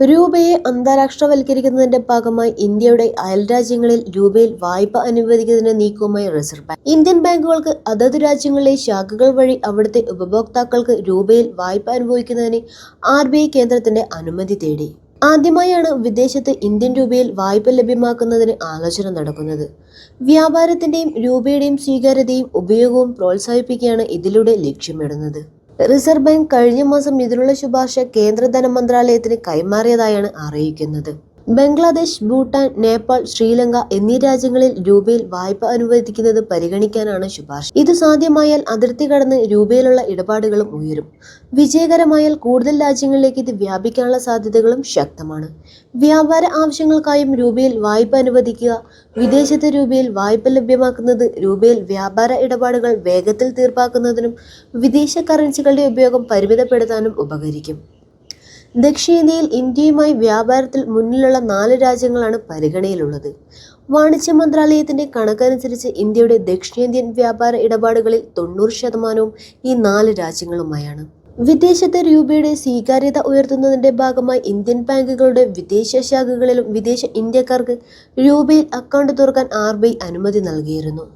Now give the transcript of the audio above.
രൂപയെ അന്താരാഷ്ട്രവൽക്കരിക്കുന്നതിന്റെ ഭാഗമായി ഇന്ത്യയുടെ അയൽരാജ്യങ്ങളിൽ രൂപയിൽ വായ്പ അനുവദിക്കുന്നതിന്റെ നീക്കവുമായി റിസർവ് ബാങ്ക് ഇന്ത്യൻ ബാങ്കുകൾക്ക് അതത് രാജ്യങ്ങളിലെ ശാഖകൾ വഴി അവിടുത്തെ ഉപഭോക്താക്കൾക്ക് രൂപയിൽ വായ്പ അനുഭവിക്കുന്നതിന് ആർ ബി ഐ കേന്ദ്രത്തിന്റെ അനുമതി തേടി. ആദ്യമായാണ് വിദേശത്ത് ഇന്ത്യൻ രൂപയിൽ വായ്പ ലഭ്യമാക്കുന്നതിന് ആലോചന നടക്കുന്നത്. വ്യാപാരത്തിന്റെയും രൂപയുടെയും സ്വീകാര്യതയും ഉപയോഗവും പ്രോത്സാഹിപ്പിക്കുകയാണ് ഇതിലൂടെ ലക്ഷ്യമിടുന്നത്. റിസർവ് ബാങ്ക് കഴിഞ്ഞ മാസം ഇതിനുള്ള ശുപാർശ കേന്ദ്ര ധനമന്ത്രാലയത്തിന് കൈമാറിയതായാണ് അറിയിക്കുന്നത്. ബംഗ്ലാദേശ് ഭൂട്ടാൻ നേപ്പാൾ ശ്രീലങ്ക എന്നീ രാജ്യങ്ങളിൽ രൂപയിൽ വായ്പ അനുവദിക്കുന്നത് പരിഗണിക്കാനാണ് ശുപാർശ. ഇത് സാധ്യമായാൽ അതിർത്തി കടന്ന് രൂപയിലുള്ള ഇടപാടുകളും ഉയരും. വിജയകരമായാൽ കൂടുതൽ രാജ്യങ്ങളിലേക്ക് ഇത് വ്യാപിക്കാനുള്ള സാധ്യതകളും ശക്തമാണ്. വ്യാപാര ആവശ്യങ്ങൾക്കായും രൂപയിൽ വായ്പ അനുവദിക്കുക വിദേശത്തെ രൂപയിൽ വായ്പ ലഭ്യമാക്കുന്നത് രൂപയിൽ വ്യാപാര ഇടപാടുകൾ വേഗത്തിൽ തീർപ്പാക്കുന്നതിനും വിദേശ കറൻസികളുടെ ഉപയോഗം പരിമിതപ്പെടുത്താനും ഉപകരിക്കും. ദക്ഷിണേന്ത്യയിൽ ഇന്ത്യയുമായി വ്യാപാരത്തിൽ മുന്നിലുള്ള നാല് രാജ്യങ്ങളാണ് പരിഗണനയിലുള്ളത്. വാണിജ്യ മന്ത്രാലയത്തിന്റെ കണക്കനുസരിച്ച് ഇന്ത്യയുടെ ദക്ഷിണേന്ത്യൻ വ്യാപാര ഇടപാടുകളിൽ തൊണ്ണൂറ് ശതമാനവും ഈ നാല് രാജ്യങ്ങളുമായാണ്. വിദേശത്തെ രൂപയുടെ സ്വീകാര്യത ഉയർത്തുന്നതിന്റെ ഭാഗമായി ഇന്ത്യൻ ബാങ്കുകളുടെ വിദേശ ശാഖകളിലും വിദേശ ഇന്ത്യക്കാർക്ക് രൂപയിൽ അക്കൗണ്ട് തുറക്കാൻ ആർ അനുമതി നൽകിയിരുന്നു.